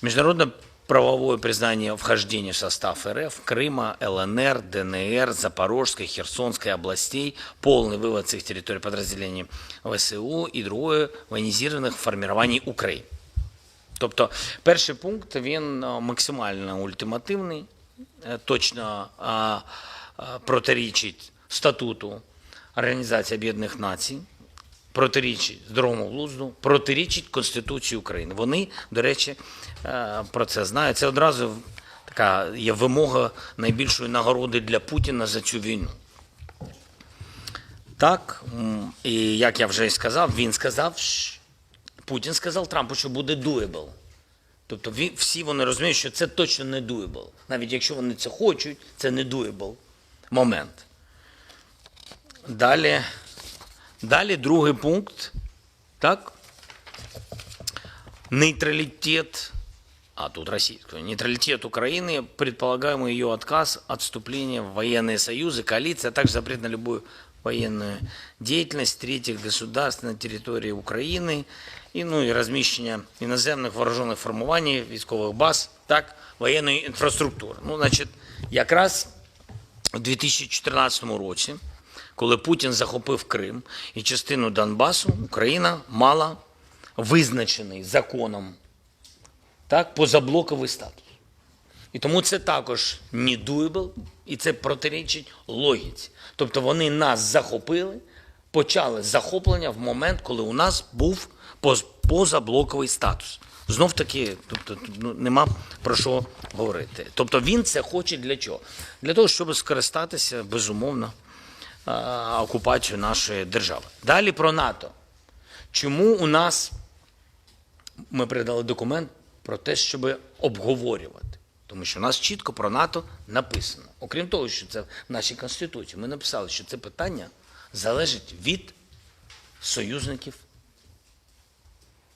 Международное правовое признание вхождения в состав РФ Крыма, ЛНР, ДНР, Запорожской, Херсонской областей, полный вывод с их территории подразделений ВСУ и другое воєнізованих формувань України. Тобто, перший пункт він е, максимально ультимативний, е, точно а, а, протирічить статуту Організації Об'єднаних Націй, протирічить здоровому глузду, протирічить Конституції України. Вони, до речі, е, про це знають. Це одразу така є вимога найбільшої нагороди для Путіна за цю війну. Так, і як я вже і сказав, він сказав, Путін сказав Трампу, що буде doable. Тобто всі вони розуміють, що це точно не doable. Навіть якщо вони це хочуть, це не doable момент. Далі, далі другий пункт. Так? Нейтралитет, а тут российского, нейтралитет Украины, предполагаемый ее отказ от вступления в военные союзы, коалиции, а также запрет на любую военную деятельность третьих государств на территории України, і, ну, і розміщення іноземних вооружених формувань, військових баз, так, воєнної інфраструктури. Ну, значить, якраз у 2014 році, коли Путін захопив Крим і частину Донбасу, Україна мала визначений законом так, позаблоковий статус. І тому це також не doable, і це протирічить логіці. Тобто вони нас захопили, почали захоплення в момент, коли у нас був поз- позаблоковий статус. Знов таки, тобто, ну, нема про що говорити. Тобто він це хоче для чого? Для того, щоб скористатися, безумовно, а, окупацією нашої держави. Далі про НАТО. Чому у нас ми передали документ про те, щоб обговорювати. Тому що у нас чітко про НАТО написано. Окрім того, що це в нашій Конституції, ми написали, що це питання залежить від союзників,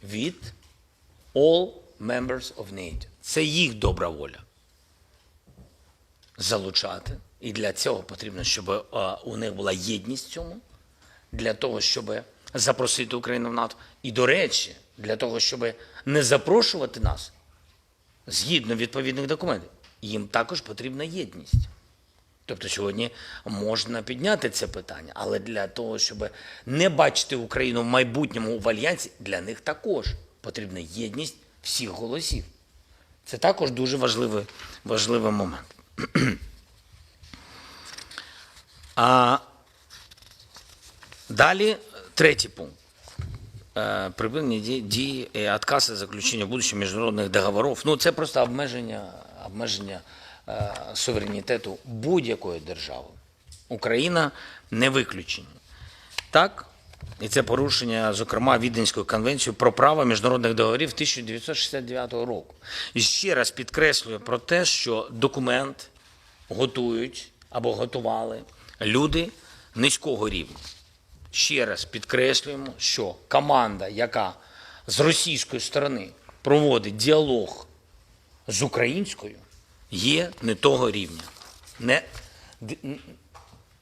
від all members of NATO. Це їх добра воля залучати. І для цього потрібно, щоб е, у них була єдність цьому, для того, щоб запросити Україну в НАТО. І, до речі, для того, щоб не запрошувати нас згідно відповідних документів, їм також потрібна єдність. Тобто сьогодні можна підняти це питання, але для того, щоб не бачити Україну в майбутньому в альянсі, для них також потрібна єдність всіх голосів. Це також дуже важливий, важливий момент. А далі третій пункт. Е, Припинення дії, і отказ заключення будущих міжнародних договорів. Ну, це просто обмеження, обмеження е, суверенітету будь-якої держави. Україна не виключення. Так? І це порушення, зокрема, Віденської конвенції про право міжнародних договорів 1969 року. І ще раз підкреслюю про те, що документ готують або готували люди низького рівня. Ще раз підкреслюємо, що команда, яка з російської сторони проводить діалог з українською, є не того рівня. Не,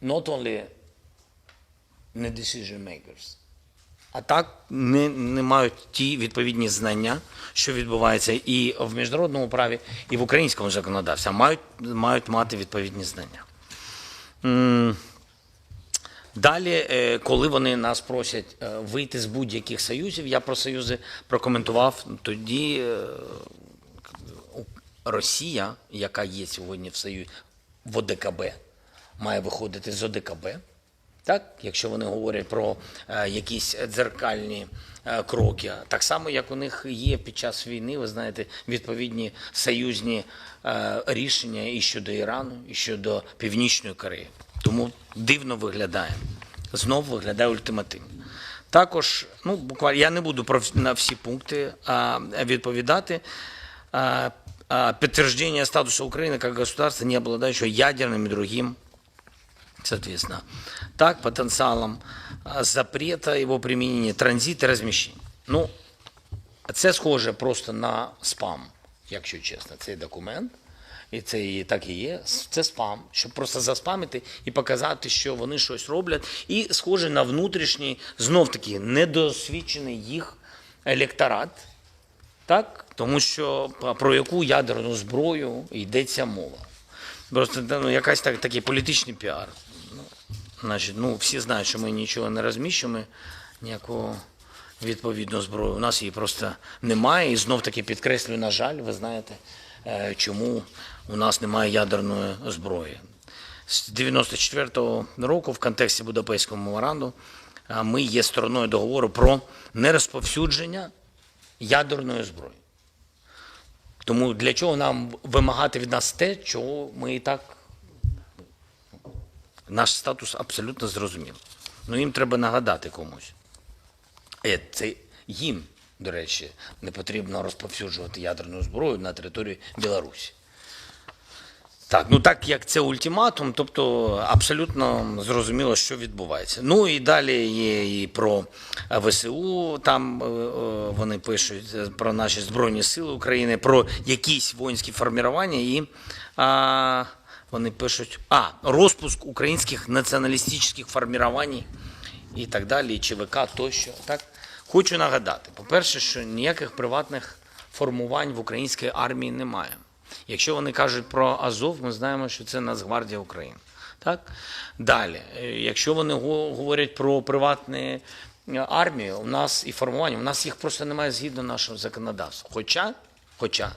not only не decision makers, а так не, не мають ті відповідні знання, що відбувається і в міжнародному праві, і в українському законодавстві, мають, мають мати відповідні знання. Далі, е, коли вони нас просять е, вийти з будь-яких союзів, я про союзи прокоментував. Тоді е, Росія, яка є сьогодні в союзі в ОДКБ, має виходити з ОДКБ. Так, якщо вони говорять про е, якісь дзеркальні е, кроки, так само як у них є під час війни, ви знаєте, відповідні союзні е, рішення і щодо Ірану, і щодо Північної Кореї. Тому дивно виглядає. Знову виглядає ультимативно. Також, ну буквально я не буду про на всі пункти а, відповідати. А, а, підтвердження статусу України як государства, не обладающего ядерным и другим соответственно, так, потенциалом запрета его применения, транзит и разміщення. Ну, це схоже просто на спам, якщо чесно, цей документ. І це і так і є. Це спам, щоб просто заспамити і показати, що вони щось роблять. І схоже на внутрішній, знов таки, недосвідчений їх електорат. Так? Тому що про яку ядерну зброю йдеться мова? Просто ну, якась так, такий політичний піар. Значить, ну, всі знають, що ми нічого не розміщуємо, ніякого відповідну зброю. У нас її просто немає. І знов таки підкреслюю, на жаль, ви знаєте, е, чому у нас немає ядерної зброї. З 94-го року в контексті Будапештського меморандуму ми є стороною договору про нерозповсюдження ядерної зброї. Тому для чого нам вимагати від нас те, чого ми і так. Наш статус абсолютно зрозумів. Ну їм треба нагадати комусь. Е, Це їм, до речі, не потрібно розповсюджувати ядерну зброю на території Білорусі. Так, ну так як це ультиматум, тобто абсолютно зрозуміло, що відбувається. Ну і далі є і про ВСУ. Там е, е, вони пишуть про наші збройні сили України, про якісь воїнські формування, і а, вони пишуть а розпуск українських націоналістичних формувань і так далі, і ЧВК тощо. Так хочу нагадати: по-перше, що ніяких приватних формувань в українській армії немає. Якщо вони кажуть про Азов, ми знаємо, що це Нацгвардія України. Так? Далі, е, якщо вони говорять про приватні е, армії, у нас і формування, у нас їх просто немає згідно нашого законодавства. Хоча, хоча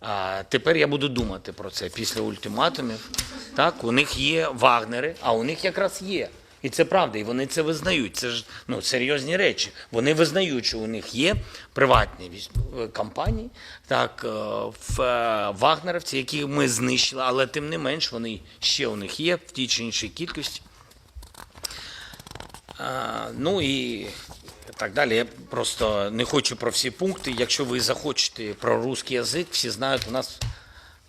а, тепер я буду думати про це після ультиматумів. Так, у них є вагнери, а у них якраз є. І це правда, і вони це визнають. Це ж ну, серйозні речі. Вони визнають, що у них є приватні е, компанії, так, е, в е, вагнерівці, які ми знищили, але тим не менш вони ще у них є в тій чи іншій кількості. Ну і так далі. Я просто не хочу про всі пункти. Якщо ви захочете про русський язик, всі знають, у нас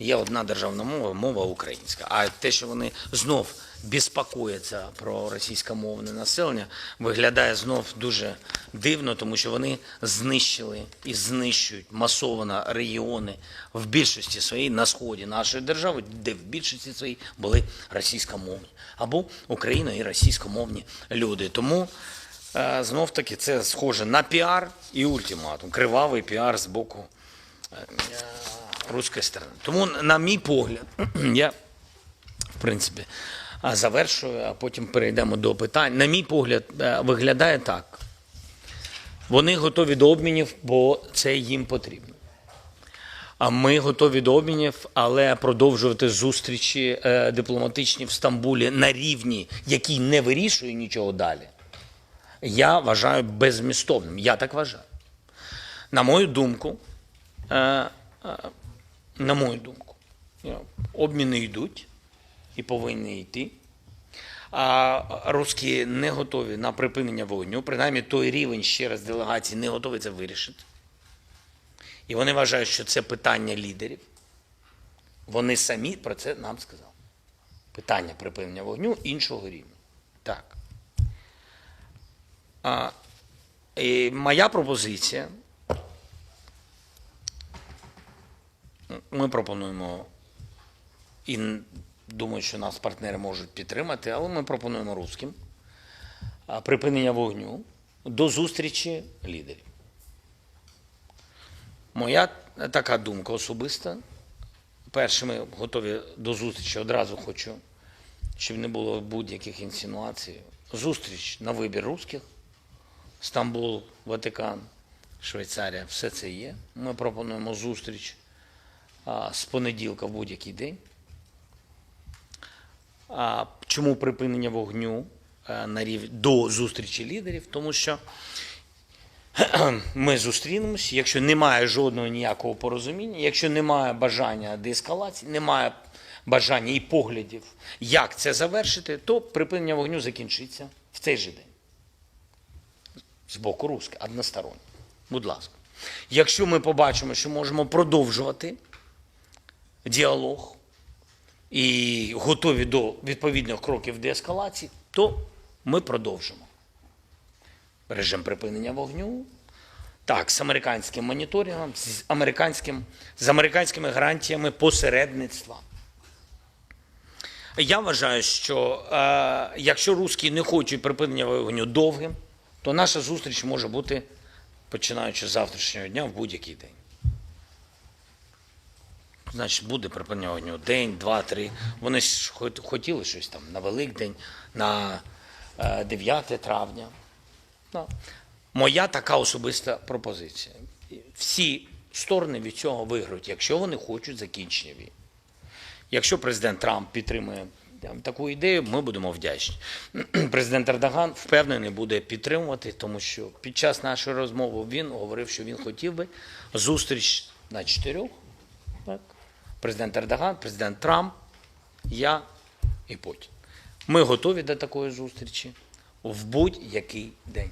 є одна державна мова, мова українська. А те, що вони знов безпокояться про російськомовне населення, виглядає знов дуже дивно, тому що вони знищили і знищують масово регіони в більшості своїй на сході нашої держави, де в більшості своїй були російськомовні або україно- і російськомовні люди. Тому е, знов таки це схоже на піар і ультиматум, кривавий піар з боку руської сторони. Тому, на мій погляд, я в принципі завершую, а потім перейдемо до питань. На мій погляд, е, виглядає так. Вони готові до обмінів, бо це їм потрібно. А ми готові до обмінів, але продовжувати зустрічі е, дипломатичні в Стамбулі на рівні, який не вирішує нічого далі. Я вважаю беззмістовним. Я так вважаю. На мою думку, е, на мою думку, е, обміни йдуть і повинні йти. А русські не готові на припинення вогню. Принаймні той рівень ще раз делегації не готові це вирішити. І вони вважають, що це питання лідерів. Вони самі про це нам сказали. Питання припинення вогню іншого рівня. Так. А, і моя пропозиція. Ми пропонуємо і думаю, що нас партнери можуть підтримати, але ми пропонуємо русським припинення вогню до зустрічі лідерів. Моя така думка особиста. Перше, ми готові до зустрічі. Одразу хочу, щоб не було будь-яких інсинуацій. Зустріч на вибір русських. Стамбул, Ватикан, Швейцарія, все це є. Ми пропонуємо зустріч з понеділка в будь-який день. Чому припинення вогню е, на рів... до зустрічі лідерів? Тому що ми зустрінемось, якщо немає жодного ніякого порозуміння, якщо немає бажання деескалації, немає бажання і поглядів, як це завершити, то припинення вогню закінчиться в цей же день. З боку руски, односторонньо. Будь ласка. Якщо ми побачимо, що можемо продовжувати діалог і готові до відповідних кроків деескалації, то ми продовжимо режим припинення вогню. Так, з американським моніторингом, з американським, з американськими гарантіями посередництва. Я вважаю, що е, якщо русські не хочуть припинення вогню довгим, то наша зустріч може бути починаючи з завтрашнього дня в будь-який день. Значить буде припинення. День, два, три. Вони ж хотіли щось там на Великдень, на е, 9 травня. Ну, моя така особиста пропозиція. Всі сторони від цього виграють, якщо вони хочуть закінчення війни. Якщо президент Трамп підтримує таку ідею, ми будемо вдячні. Президент Ердоган впевнений буде підтримувати, тому що під час нашої розмови він говорив, що він хотів би зустріч на чотирьох. Так? Президент Ердоган, президент Трамп, я і Путін. Ми готові до такої зустрічі в будь-який день.